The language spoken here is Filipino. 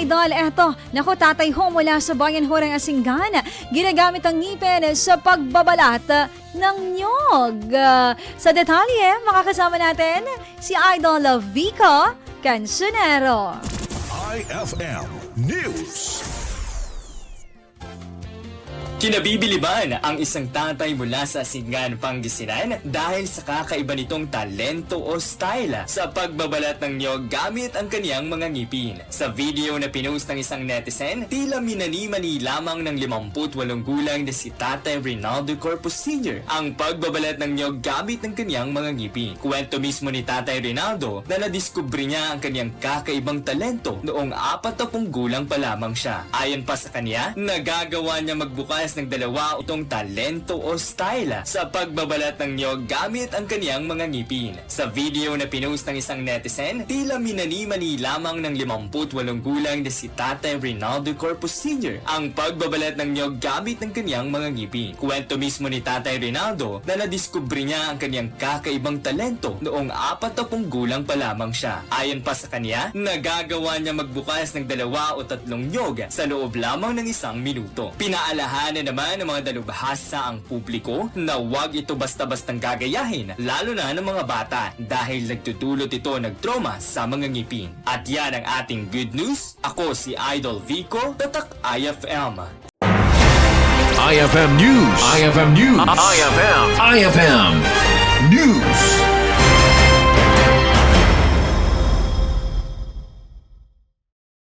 idol. Eto, naku tatay ho mula sa bayan ho ng Asinggan. Ginagamit ang ngipin sa pagbabalat ng nyog. Ah, Sa detalye, makakasama natin si Idol Vico Cancionero. IFM News. Kinabibiliban ang isang tatay mula sa Singan, Pangasinan dahil sa kakaiba nitong talento o style sa pagbabalat ng niyog gamit ang kaniyang mga ngipin. Sa video na pinost ng isang netizen, tila minani-mani lamang ng 58 gulang na si Tatay Rinaldo Corpus Sr. ang pagbabalat ng niyog gamit ng kaniyang mga ngipin. Kwento mismo ni Tatay Rinaldo na nadiskubre niya ang kaniyang kakaibang talento noong 40 gulang pa lamang siya. Ayon pa sa kanya, nagagawa niya magbukas ng dalawa itong talento o style sa pagbabalat ng niyog gamit ang kaniyang mga ngipin. Sa video na pinost ng isang netizen, tila minani-mani lamang ng 58 gulang na si Tatay Rinaldo Corpus Sr. ang pagbabalat ng niyog gamit ng kaniyang mga ngipin. Kwento mismo ni Tatay Rinaldo na nadiskubre niya ang kaniyang kakaibang talento noong 40 gulang pa lamang siya. Ayon pa sa kanya, nagagawa niya magbukas ng dalawa o tatlong nyog sa loob lamang ng isang minuto. Pinaalahanan naman ng mga dalubhasa ang publiko na huwag ito basta-bastang gagayahin, lalo na ng mga bata dahil nagtutulot ito ng trauma sa mga ngipin. At yan ang ating good news. Ako si Idol Vico, Tatak IFM. IFM News. IFM News. IFM. IFM News.